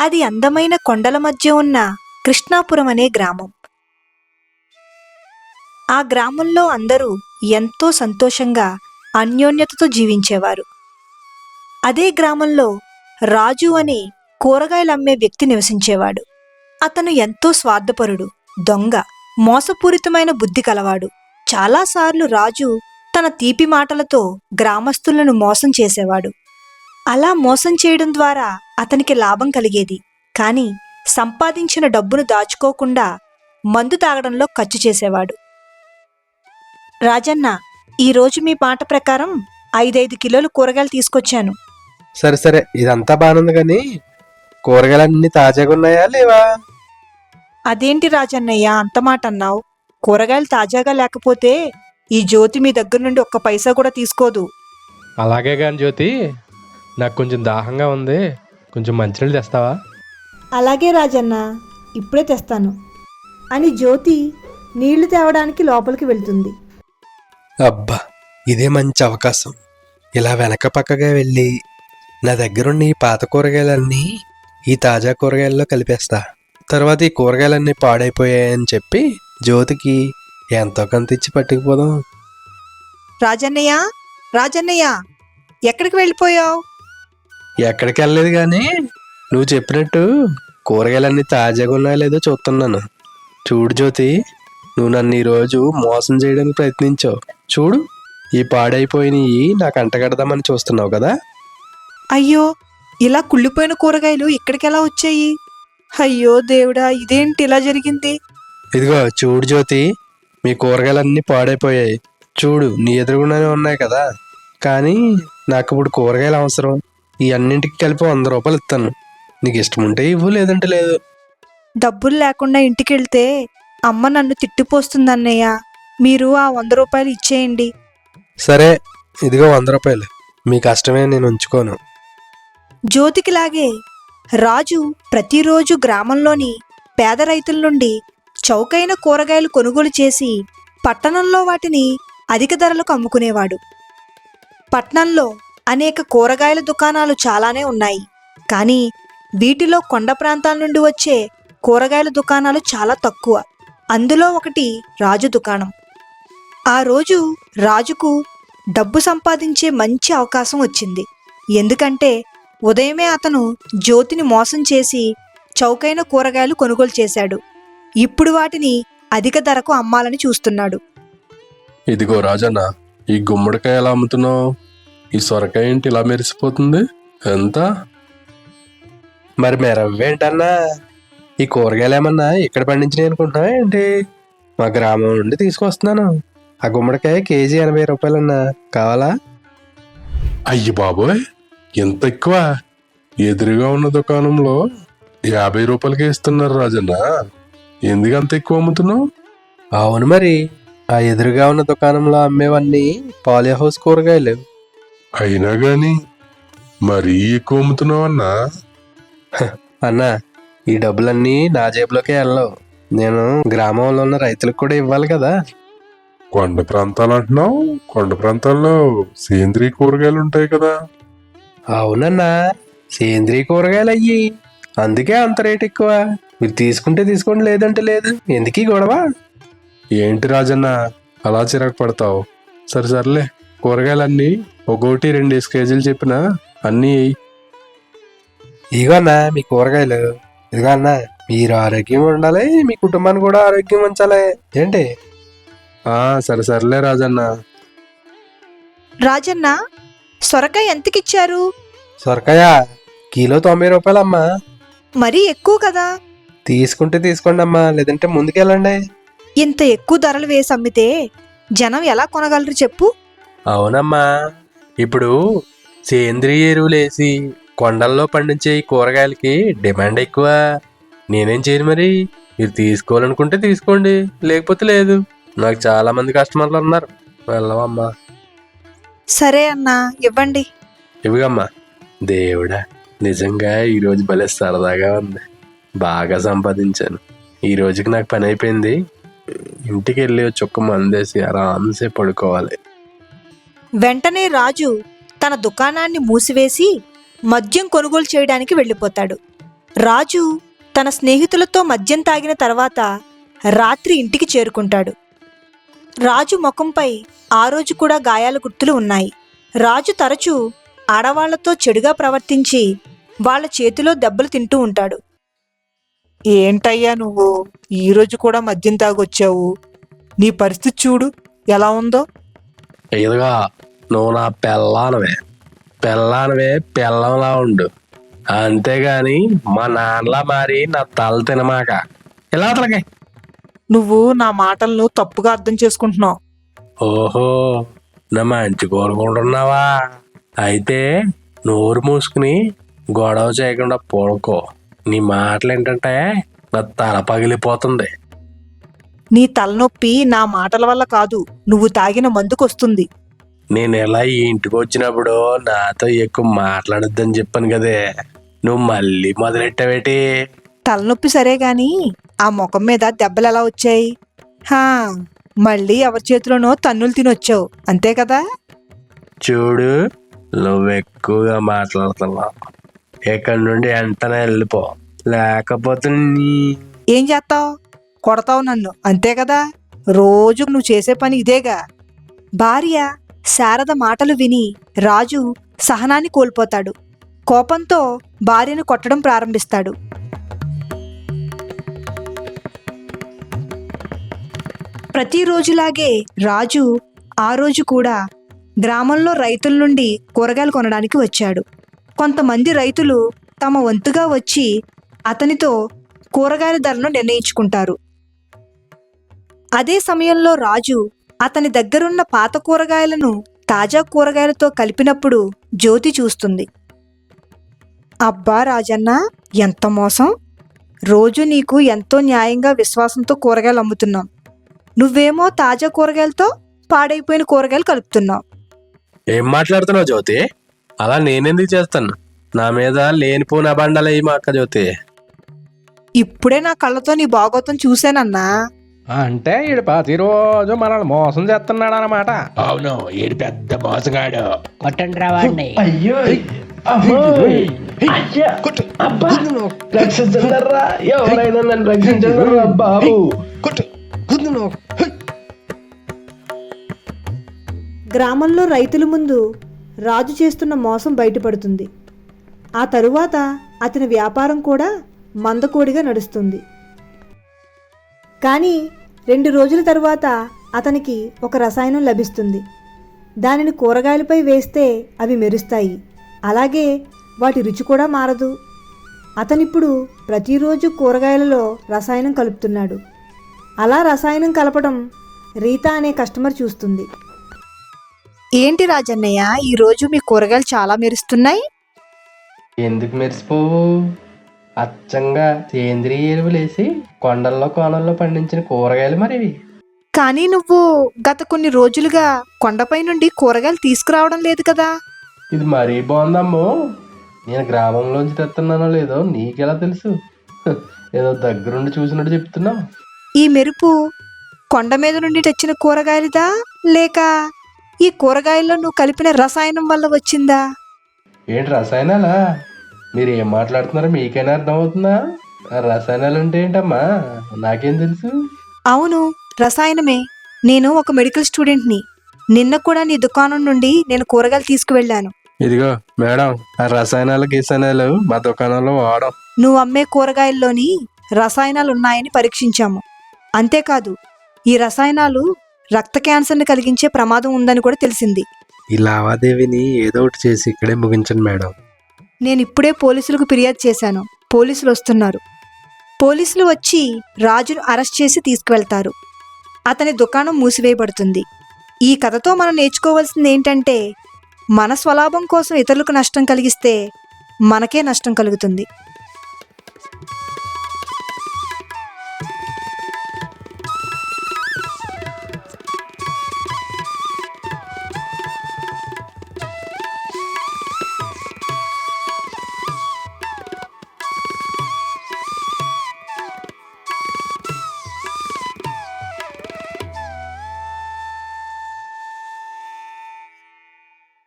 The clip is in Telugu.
అది అందమైన కొండల మధ్య ఉన్న కృష్ణాపురం అనే గ్రామం. ఆ గ్రామంలో అందరూ ఎంతో సంతోషంగా అన్యోన్యతతో జీవించేవారు. అదే గ్రామంలో రాజు అనే కూరగాయలు అమ్మే వ్యక్తి నివసించేవాడు. అతను ఎంతో స్వార్థపరుడు దొంగ మోసపూరితమైన బుద్ధి కలవాడు. చాలాసార్లు రాజు తన తీపి మాటలతో గ్రామస్తులను మోసం చేసేవాడు. అలా మోసం చేయడం ద్వారా అతనికి లాభం కలిగేది. కానీ సంపాదించిన డబ్బును దాచుకోకుండా మందు తాగడంలో ఖర్చు చేసేవాడు. రాజన్న ఈరోజు మీ మాట ప్రకారం ఐదైదు కిలోలు కూరగాయలు తీసుకొచ్చాను. సరే సరే. ఇదంతా బాగుంది కానీ కూరగాయలన్నీ తాజాగా ఉన్నాయా లేవా? అదేంటి రాజన్నయ్య అంత మాట అన్నావు? కూరగాయలు తాజాగా లేకపోతే ఈ జ్యోతి మీ దగ్గర నుండి ఒక్క పైసా కూడా తీసుకోదు. అలాగే కానీ జ్యోతి నాకు కొంచెం దాహంగా ఉంది. కొంచెం మంచినీళ్ళు తెస్తావా? అలాగే రాజన్న ఇప్పుడే తెస్తాను. అని జ్యోతి నీళ్ళు తేవడానికి లోపలికి వెళ్తుంది. అబ్బా ఇదే మంచి అవకాశం. ఇలా వెనక పక్కగా వెళ్ళి నా దగ్గరున్న ఈ పాత కూరగాయలన్నీ ఈ తాజా కూరగాయల్లో కలిపేస్తా. తర్వాత ఈ కూరగాయలన్నీ పాడైపోయాయని చెప్పి జ్యోతికి ఎంతో కొంత ఇచ్చి పట్టుకుపోదాం. రాజన్నయ్య రాజన్నయ్య ఎక్కడికి వెళ్ళిపోయావు? ఎక్కడికి వెళ్ళలేదు కానీ నువ్వు చెప్పినట్టు కూరగాయలన్నీ తాజాగా ఉన్నాయో లేదో చూస్తున్నాను. చూడు జ్యోతి నువ్వు నన్ను ఈరోజు మోసం చేయడానికి ప్రయత్నించావు. చూడు ఈ పాడైపోయినవి నాకు అంటగడదామని చూస్తున్నావు కదా. అయ్యో ఇలా కుళ్ళిపోయిన కూరగాయలు ఇక్కడికి ఎలా వచ్చాయి? అయ్యో దేవుడా ఇదేంటి ఇలా జరిగింది? ఇదిగో చూడు జ్యోతి మీ కూరగాయలన్నీ పాడైపోయాయి. చూడు నీ ఎదురుగుండానే ఉన్నాయి కదా. కానీ నాకు ఇప్పుడు కూరగాయలు అవసరం. ఈ అన్నింటికి కలిపి వంద రూపాయలు ఇస్తాను. నీకు ఇష్టం ఉంటే ఇవ్వు లేదంటే లేదు. డబ్బులు లేకుండా ఇంటికి వెళ్తే అమ్మ నన్ను తిట్టిపోస్తుంది అన్నయ్య మీరు ఆ వంద రూపాయలు ఇచ్చేయండి. సరే ఇదిగో వంద రూపాయలు. మీ కష్టమే నేను ఉంచుకోను. జ్యోతికిలాగే రాజు ప్రతిరోజు గ్రామంలోని పేద రైతుల నుండి చౌకైన కూరగాయలు కొనుగోలు చేసి పట్టణంలో వాటిని అధిక ధరలకు అమ్ముకునేవాడు. పట్నంలో అనేక కూరగాయల దుకాణాలు చాలానే ఉన్నాయి. కానీ వీటిలో కొండ ప్రాంతాల నుండి వచ్చే కూరగాయల దుకాణాలు చాలా తక్కువ. అందులో ఒకటి రాజు దుకాణం. ఆ రోజు రాజుకు డబ్బు సంపాదించే మంచి అవకాశం వచ్చింది. ఎందుకంటే ఉదయమే అతను జ్యోతిని మోసం చేసి చౌకైన కూరగాయలు కొనుగోలు చేశాడు. ఇప్పుడు వాటిని అధిక ధరకు అమ్మాలని చూస్తున్నాడు. ఇదిగో రాజన్న ఈ గుమ్మడికాయ ఎలా అమ్ముతున్నావు? ఈ సొరకాయ ఏంటి ఇలా మెరిసిపోతుంది? ఎంత? మరి మెరవేంటన్నా ఈ కూరగాయలు ఏమన్నా ఇక్కడ పండించినాయి అనుకుంటున్నావా ఏంటి? మా గ్రామం నుండి తీసుకొస్తున్నాను. ఆ గుమ్మడికాయ కేజీ ఎనభై రూపాయలన్నా. కావాలా? అయ్యి బాబోయ్! ఎంత ఎక్కువ? ఎదురుగా ఉన్న దుకాణంలో యాభై రూపాయలకే ఇస్తున్నారు రాజన్న. ఎందుకు అంత ఎక్కువ అమ్ముతున్నావు? అవును మరి. ఆ ఎదురుగా ఉన్న దుకాణంలో అమ్మేవన్నీ పాలియా హౌస్ కూరగాయలు. అయినా గాని మరీ ఎక్కువ అమ్ముతున్నావు అన్నా అన్నా ఈ డబ్బులన్నీ నా జేబులోకే వెళ్ళవు. నేను గ్రామంలో ఉన్న రైతులకు కూడా ఇవ్వాలి కదా. కొండ ప్రాంతాలు అంటున్నావు? కొండ ప్రాంతాల్లో సేంద్రియ కూరగాయలు ఉంటాయి కదా. అవునన్నా సేంద్రియ కూరగాయలు అయ్యి అందుకే అంత రేట్ ఎక్కువ. మీరు తీసుకుంటే తీసుకోండి లేదంటే లేదు. ఎందుకు గొడవ? ఏంటి రాజన్న అలా చిరాకు పడతావు? సరే సర్లే కూరగాయలన్నీ ఒకటి రెండు కేజీలు చెప్పిన అన్నీ. ఇదిగో అన్నా మీ కూరగాయలు. ఇదిగో అన్నా మీరు ఆరోగ్యం ఉండాలి మీ కుటుంబాన్ని కూడా ఆరోగ్యం ఉంచాలి. ఏంటి? ఆ సరే సర్లే రాజన్న. రాజన్న సొరకాయ ఎంతకిచ్చారు? సొరకాయ కిలో తొంభై రూపాయలమ్మా. మరీ ఎక్కువ కదా. తీసుకుంటే తీసుకోండి అమ్మా లేదంటే ముందుకెళ్ళండి. ఇంత ఎక్కువ ధరలు వేసి అమ్మితే జనం ఎలా కొనగలరు చెప్పు. అవునమ్మా ఇప్పుడు సేంద్రియ ఎరువులు వేసి కొండల్లో పండించే కూరగాయలకి డిమాండ్ ఎక్కువ. నేనేం చేయను మరి? మీరు తీసుకోవాలనుకుంటే తీసుకోండి లేకపోతే లేదు. నాకు చాలా మంది కస్టమర్లు ఉన్నారు. వెళ్ళవమ్మా సరే అన్నా ఇవ్వండి. ఇవిగమ్మా. దేవుడా నిజంగా ఈరోజు భలే సరదాగా ఉంది. బాగా సంపాదించాను. ఈ రోజుకి నాకు పని అయిపోయింది. ఇంటికి వెళ్ళి చుక్క మందేసి ఆరామ్సే పడుకోవాలి. వెంటనే రాజు తన దుకాణాన్ని మూసివేసి మద్యం కొనుగోలు చేయడానికి వెళ్ళిపోతాడు. రాజు తన స్నేహితులతో మద్యం తాగిన తర్వాత రాత్రి ఇంటికి చేరుకుంటాడు. రాజు ముఖంపై ఆ రోజు కూడా గాయాల గుర్తులు ఉన్నాయి. రాజు తరచూ ఆడవాళ్ళతో చెడుగా ప్రవర్తించి వాళ్ళ చేతిలో దెబ్బలు తింటూ ఉంటాడు. ఏంటయ్యా నువ్వు? ఈరోజు కూడా మద్యం తాగొచ్చావు. నీ పరిస్థితి చూడు ఎలా ఉందో. ఇదిగో నువ్వు నా పెళ్ళానవే. పెళ్ళానవే పెళ్ళంలా ఉండు. అంతేగాని మా నాన్నలా మారి నా తల తినమాక. ఇలా అతలకి నువ్వు నా మాటలను తప్పుగా అర్థం చేసుకుంటున్నావు. ఓహో నా మంచి కోరుకుంటున్నావా? అయితే నోరు మూసుకుని గొడవ చేయకుండా పడుకో. నీ మాటలు ఏంటంటే నా తల పగిలిపోతుంది. నీ తలనొప్పి నా మాటల వల్ల కాదు. నువ్వు తాగిన మందుకొస్తుంది. నేను ఇలా ఈ ఇంటికి వచ్చినప్పుడు నాతో ఎక్కువ మాట్లాడొద్దని చెప్పాను కదే. నువ్వు మళ్ళీ మొదలెట్టావేటి? తలనొప్పి సరే గాని ఆ ముఖం మీద దెబ్బలు ఎలా వచ్చాయి? హా మళ్ళీ ఎవరి చేతిలోనో తన్నులు తినొచ్చావు. అంతే కదా? చూడు నువ్వు ఎక్కువగా మాట్లాడుతున్నావు. ఇక్కడి నుండి వెంటనే వెళ్ళిపో. లేకపోతే నీ ఏం చేస్తావు? కొడతావు నన్ను. అంతే కదా? రోజు నువ్వు చేసే పని ఇదేగా. భార్య శారద మాటలు విని రాజు సహనాన్ని కోల్పోతాడు. కోపంతో భార్యను కొట్టడం ప్రారంభిస్తాడు. ప్రతిరోజులాగే రాజు ఆ రోజు కూడా గ్రామంలో రైతుల నుండి కూరగాయలు కొనడానికి వచ్చాడు. కొంతమంది రైతులు తమ వంతుగా వచ్చి అతనితో కూరగాయల ధరను నిర్ణయించుకుంటారు. అదే సమయంలో రాజు అతని దగ్గరున్న పాత కూరగాయలను తాజా కూరగాయలతో కలిపినప్పుడు జ్యోతి చూస్తుంది. అబ్బా రాజన్న ఎంత మోసం? రోజు నీకు ఎంతో న్యాయంగా విశ్వాసంతో కూరగాయలు అమ్ముతున్నాం. నువ్వేమో తాజా కూరగాయలతో పాడైపోయిన కూరగాయలు కలుపుతున్నావు. ఏం మాట్లాడుతున్నావు జ్యోతి? అలా నేనెందుకు చేస్తాను? నా మీద లేనిపోని అబండాలు మా అక్క జ్యోతి. ఇప్పుడే నా కళ్ళతో నీ బాగోతం చూశానన్నా. అంటే ఈడు ప్రతిరోజు మనల్ని మోసం చేస్తున్నాడు అన్నమాట అవును ఏడు పెద్ద మోసగాడు. కొట్టండి రా వాడిని. రక్షించండి ఎవరైనా నన్ను రక్షించండి బాబు? గ్రామంలో రైతుల ముందు రాజు చేస్తున్న మోసం బయటపడుతుంది. ఆ తరువాత అతని వ్యాపారం కూడా మందకోడిగా నడుస్తుంది. కానీ రెండు రోజుల తరువాత అతనికి ఒక రసాయనం లభిస్తుంది. దానిని కూరగాయలపై వేస్తే అవి మెరుస్తాయి. అలాగే వాటి రుచి కూడా మారదు. అతనిప్పుడు ప్రతిరోజు కూరగాయలలో రసాయనం కలుపుతున్నాడు. అలా రసాయనం కలపడం రీతా అనే కస్టమర్ చూస్తుంది. ఏంటి రాజన్నయ్య ఈరోజు మీ కూరగాయలు చాలా మెరుస్తున్నాయి? ఎందుకు మెరిసిపోవు? అచ్చంగా సేంద్రియ ఎరువులేసి కొండల్లో కోనల్లో పండించిన కూరగాయలు మరి ఇవి. కానీ నువ్వు గత కొన్ని రోజులుగా కొండపై నుండి కూరగాయలు తీసుకురావడం లేదు కదా. ఇది మరీ బాగుందమ్మో. నేను గ్రామంలోంచి తెస్తున్నానో లేదో నీకెలా తెలుసు? ఏదో దగ్గరుండి చూసినట్టు చెప్తున్నావు. ఈ మెరుపు కొండ మీద నుండి తెచ్చిన కూరగాయలదా? లేక ఈ కూరగాయల్లో నువ్వు కలిపిన రసాయనం వల్ల వచ్చిందా? ఏంటి రసాయనాలా? మీరు ఏం మాట్లాడుతున్నారో మీకైనా అర్థమవుతుందా? ఆ రసాయనాలు అంటే ఏంటమ్మా? నాకేం తెలుసు? అవును రసాయనమే. నేను ఒక మెడికల్ స్టూడెంట్ని. నిన్న కూడా నీ దుకాణం నుండి నేను కూరగాయలు తీసుకువెళ్ళాను. ఇదిగో మేడం ఆ రసాయనాలు గీసానాలు మా దుకాణంలో వాడం నువ్వు అమ్మే కూరగాయల్లోని రసాయనాలు ఉన్నాయని పరీక్షించాము. అంతేకాదు ఈ రసాయనాలు రక్త క్యాన్సర్ని కలిగించే ప్రమాదం ఉందని కూడా తెలిసింది. ఈ లావాదేవీని ఏదో ఒకటి చేసి ఇక్కడే ముగించండి మేడం. నేను ఇప్పుడే పోలీసులకు ఫిర్యాదు చేశాను. పోలీసులు వస్తున్నారు. పోలీసులు వచ్చి రాజును అరెస్ట్ చేసి తీసుకువెళ్తారు. అతని దుకాణం మూసివేయబడుతుంది. ఈ కథతో మనం నేర్చుకోవాల్సింది ఏంటంటే మన స్వలాభం కోసం ఇతరులకు నష్టం కలిగిస్తే మనకే నష్టం కలుగుతుంది.